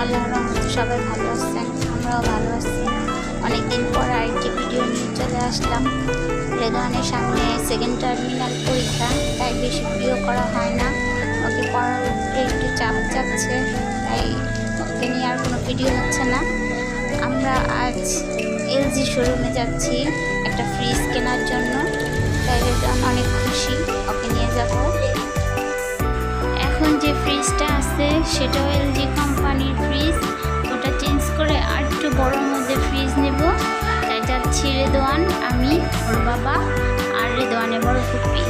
আল্লাহ সবাই ভালো আছেন, আমরাও ভালো আছি। অনেকদিন পর আরেকটি ভিডিও নিয়ে চলে আসলাম। রেদওয়ানের সামনে সেকেন্ড টার্মিনাল পরীক্ষা, তাই বেশি ভিডিও করা হয় না। ওকে পড়ার উপরে একটু চাপ যাচ্ছে, তাই ওকে নিয়ে আর কোনো ভিডিও হচ্ছে না। আমরা আজ এলজি শোরুমে যাচ্ছি একটা ফ্রিজ কেনার জন্য। তাই রেদওয়ান অনেক খুশি, ওকে নিয়ে যাব। এখন যে ফ্রিজটা আছে, সেটাও এলজি কোম্পানির একটু বড়োর মধ্যে ফ্রিজ নেব। তাই যাচ্ছি রেদোয়ান আমি, ওর বাবা, আর রেদোয়ানে বড় ফুপি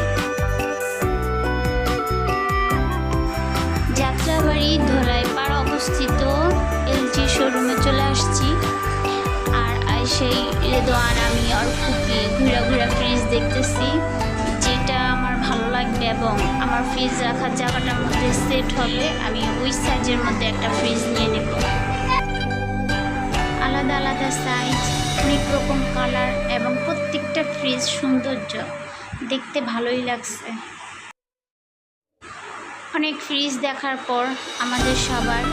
যাত্রাবাড়ি ধরাই পাড়া অবস্থিত এলজি শোরুমে চলে আসছি। আর সেই রেদোয়ান আমি আর ফুপি ঘুরা ঘুরা ফ্রিজ দেখতেছি, যেটা আমার ভালো লাগবে এবং আমার ফ্রিজ রাখার জায়গাটার মধ্যে সেট হবে, আমি ওই সাইজের মধ্যে একটা ফ্রিজ নিয়ে নেব। আলাদা আলাদা সাইজ অনেক রকম কালার এবং প্রত্যেকটা ফ্রিজ সৌন্দর্য। দেখতে ভালোই লাগছে। অনেক ফ্রিজ দেখার পর আমাদের সবার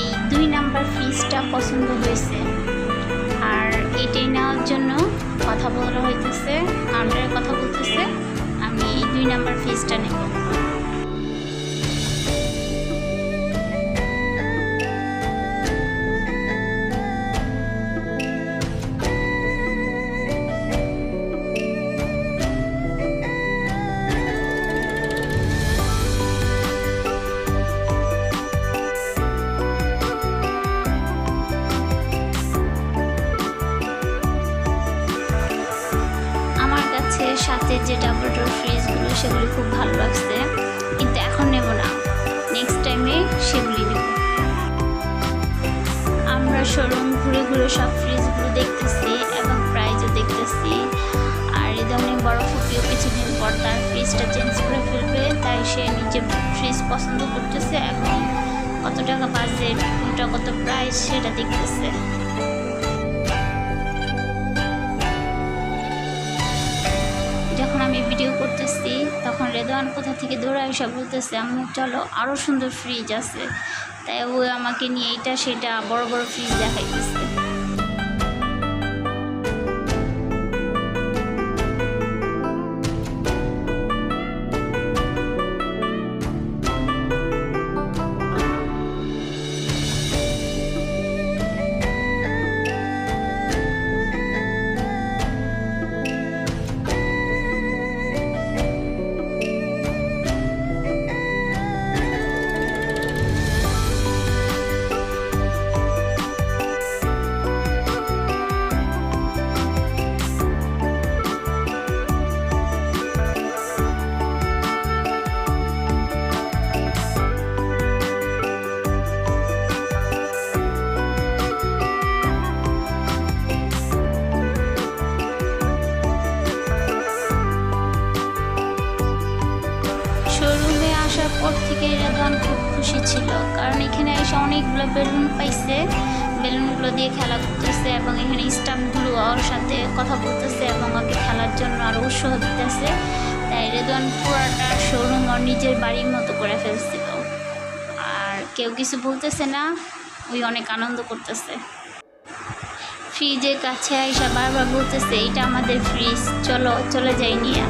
এই দুই নাম্বার ফ্রিজটা পছন্দ হয়েছে। আর এটাই নেওয়ার জন্য কথা বলা হইতেছে কাউন্টারে কথা বলতেছে, আমি এই দুই নাম্বার ফ্রিজটা নেব। সাথে যে ডাবল ডোর ফ্রিজগুলো সেগুলি খুব ভালো লাগছে। কিন্তু এখন নেব না। নেক্সট টাইমে সেগুলি নেব। আমরা শোরুম ঘুরে ঘুরে সব ফ্রিজগুলো দেখতেছি এবং প্রাইজও দেখতেছি। আর এই ধরনের বড় ফুপিও কিছুদিন পর তার ফ্রিজটা চেঞ্জ করে ফেলবে। তাই সে নিজে ফ্রিজ পছন্দ করতেছে। এবং কত টাকা বাজেট কোনটা কত প্রাইস সেটা দেখতেছে। করতেছি তখন রেদওয়ান কোথা থেকে দৌড়া সব বলতেছে আমি চলো আরও সুন্দর ফ্রিজ আছে। তাই ও আমাকে নিয়ে এইটা, সেটা বড় বড় ফ্রিজ দেখাইতেছে। ছিল কারণ এখানে এসে অনেকগুলো বেলুন পাইছে। বেলুনগুলো দিয়ে খেলা করতেছে এবং এখানে স্টাফগুলো ওর সাথে কথা বলতেছে এবং ওকে খেলার জন্য আরও উৎসাহ দিতেছে। তাই রেদওয়ান পুরাটা শোরুম ওর নিজের বাড়ির মতো করে ফেলছিল। আর কেউ কিছু বলতেছে না, ওই অনেক আনন্দ করতেছে। ফ্রিজের কাছে আইসা বারবার বলতেছে এটা আমাদের ফ্রিজ চলো, চলে যাই নিয়ে।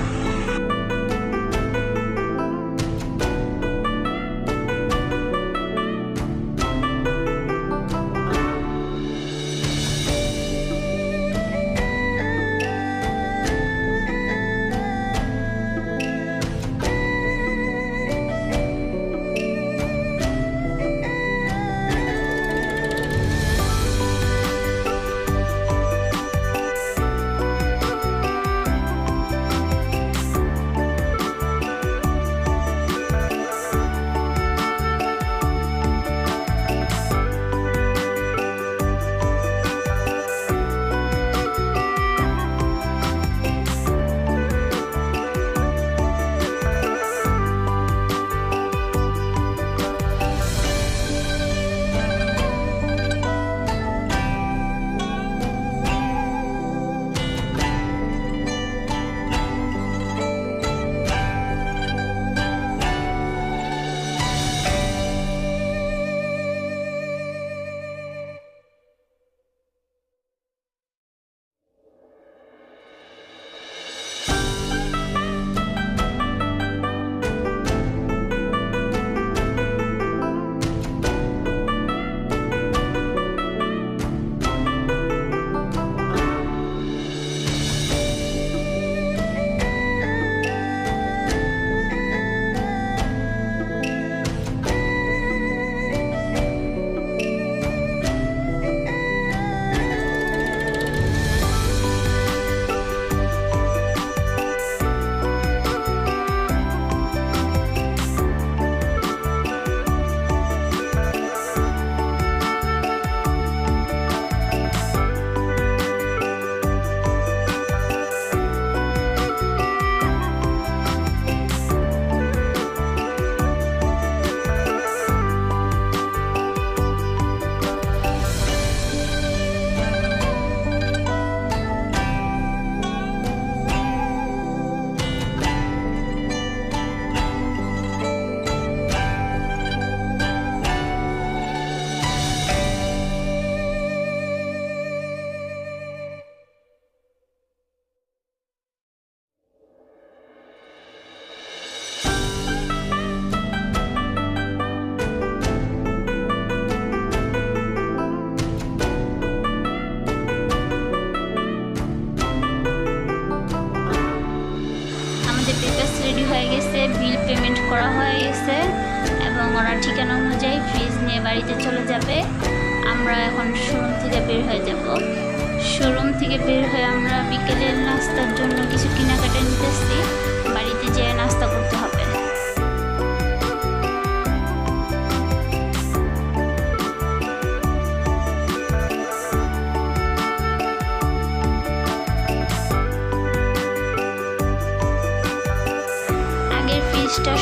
হয়ে গেছে বিল পেমেন্ট করা হয়ে গেছে এবং ওরা ঠিকানা অনুযায়ী ফ্রিজ নিয়ে বাড়িতে চলে যাবে। আমরা এখন শোরুম থেকে বের হয়ে যাব। শোরুম থেকে বের হয়ে আমরা বিকেলের নাস্তার জন্য কিছু কেনাকাটা নিতেছি। বাড়িতে যেয়ে নাস্তা করতে হবে।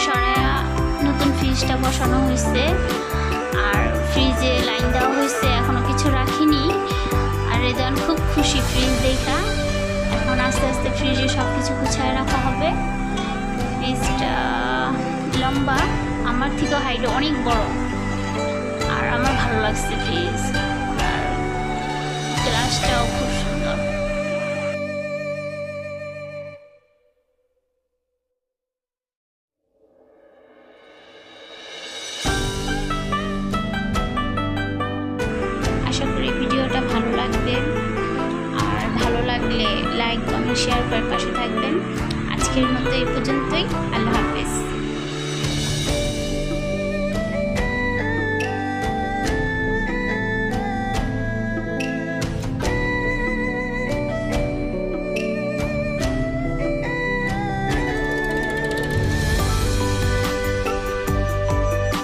সরায়া নতুন ফ্রিজটা বসানো হয়েছে। আর ফ্রিজে লাইন দেওয়া হয়েছে, এখনও কিছু রাখিনি। আর রেজন খুব খুশি ফ্রিজ দেখা। এখন আস্তে আস্তে ফ্রিজে সব কিছু গুছায় রাখা হবে। ফ্রিজটা লম্বা, আমার থেকে হাইট অনেক বড়। আর আমার ভালো লাগছে ফ্রিজ আর গ্লাসটাও খুব সুন্দর। শেয়ার করে পাশে থাকবেন। আজকের মতো এই পর্যন্তই। আল্লাহ হাফেজ।